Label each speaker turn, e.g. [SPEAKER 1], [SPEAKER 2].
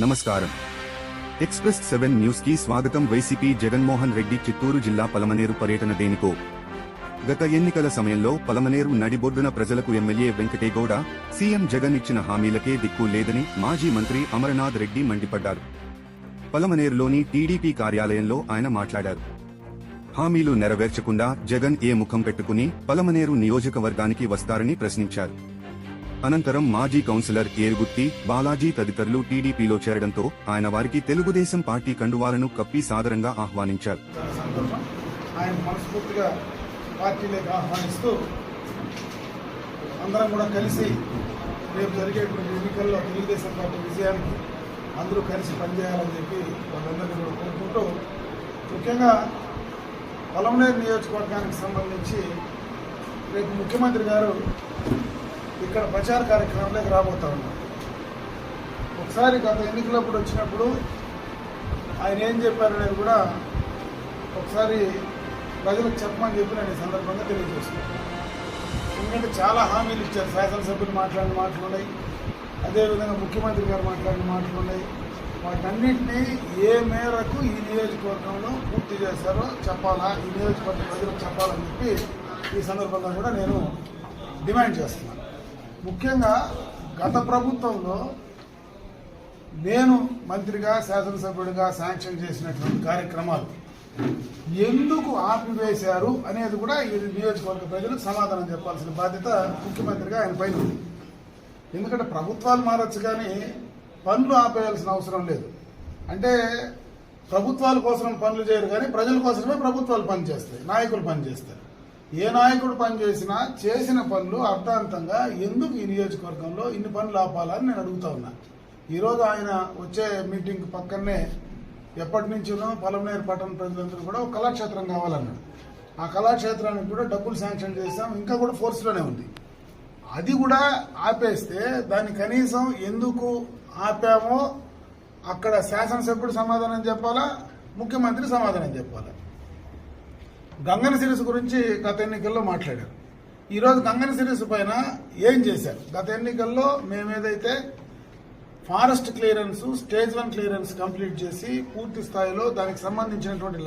[SPEAKER 1] నమస్కారం. Express seven న్యూస్కి స్వాగతం వైసీపీ జగన్మోహన్ రెడ్డి చిత్తూరు జిల్లా పలమనేరు పర్యటన దేనికో. గత ఎన్నికల సమయంలో పలమనేరు నడిబొడ్డున ప్రజలకు ఎమ్మెల్యే వెంకటేగౌడ సీఎం జగన్ ఇచ్చిన హామీలకే దిక్కు లేదని మాజీ మంత్రి అమరనాథ్ రెడ్డి మండిపడ్డారు. పలమనేరులోని టీడీపీ కార్యాలయంలో ఆయన మాట్లాడారు. హామీలు నెరవేర్చకుండా జగన్ ఏ ముఖం పెట్టుకుని పలమనేరు నియోజకవర్గానికి వస్తారని ప్రశ్నించారు. అనంతరం మాజీ కౌన్సిలర్ ఏరుగుత్తి బాలాజీ తదితరులు టీడీపీలో చేరడంతో ఆయన వారికి తెలుగుదేశం పార్టీ కండువాలను కప్పి సాదరంగా ఆహ్వానించారు.
[SPEAKER 2] ఆయన మనస్ఫూర్తిగా పార్టీలోకి ఆహ్వానిస్తూ అందరం కూడా కలిసి రేపు జరిగేటువంటి ఎన్నికల్లో తెలుగుదేశం పార్టీ విజయానికి అందరూ కలిసి పనిచేయాలని చెప్పి వాళ్ళందరినీ కూడా కోరుకుంటూ ముఖ్యంగా పొలంనేరు నియోజకవర్గానికి సంబంధించి రేపు ముఖ్యమంత్రి గారు ఇక్కడ ప్రచార కార్యక్రమంలోకి రాబోతా ఉన్నాడు ఒకసారి గత ఎన్నికలప్పుడు వచ్చినప్పుడు ఆయన ఏం చెప్పారనేది కూడా ఒకసారి ప్రజలకు చెప్పమని చెప్పి నేను ఈ సందర్భంగా తెలియజేస్తున్నాను. ఎందుకంటే చాలా హామీలు ఇచ్చారు. శాసనసభ్యులు మాట్లాడిన మాటలు ఉన్నాయి. అదేవిధంగా ముఖ్యమంత్రి గారు మాట్లాడిన మాటలు ఉన్నాయి. వాటన్నింటినీ ఏ మేరకు ఈ నియోజకవర్గంలో పూర్తి చేశారో చెప్పాలా? ఈ నియోజకవర్గ ప్రజలకు చెప్పాలని చెప్పి ఈ సందర్భంగా కూడా నేను డిమాండ్ చేస్తున్నాను. ముఖ్యంగా గత ప్రభుత్వంలో నేను మంత్రిగా శాసనసభ్యుడిగా శాంక్షన్ చేసినటువంటి కార్యక్రమాలు ఎందుకు ఆపివేశారు అనేది కూడా ఈ నియోజకవర్గ ప్రజలకు సమాధానం చెప్పాల్సిన బాధ్యత ముఖ్యమంత్రిగా ఆయన పైన ఉంది. ఎందుకంటే ప్రభుత్వాలు మారచ్చు కానీ పనులు ఆపేయాల్సిన అవసరం లేదు. అంటే ప్రభుత్వాల కోసం పనులు చేయరు కానీ ప్రజల కోసమే ప్రభుత్వాలు పనిచేస్తాయి నాయకులు పనిచేస్తారు. ఏ నాయకుడు పనిచేసినా చేసిన పనులు అర్థాంతంగా ఎందుకు ఈ నియోజకవర్గంలో ఇన్ని పనులు ఆపాలని నేను అడుగుతా ఉన్నా. ఈరోజు ఆయన వచ్చే మీటింగ్ పక్కనే ఎప్పటి నుంచినో పొలంనేరు పట్టణ ప్రజలందరూ కూడా ఒక కళాక్షేత్రం కావాలన్నాడు. ఆ కళాక్షేత్రానికి కూడా డబ్బులు శాంక్షన్ చేస్తాం ఇంకా కూడా ఫోర్స్లోనే ఉంది. అది కూడా ఆపేస్తే దాన్ని కనీసం ఎందుకు ఆపామో అక్కడ శాసనసభ్యుడు సమాధానం చెప్పాలా ముఖ్యమంత్రి సమాధానం చెప్పాలా? గంగన సిరీస్ గురించి గత ఎన్నికల్లో మాట్లాడారు. ఈరోజు గంగన సిరీస్ పైన ఏం చేశారు? గత ఎన్నికల్లో మేమేదైతే forest clearance stage one clearance complete చేసి పూర్తి స్థాయిలో దానికి సంబంధించినటువంటి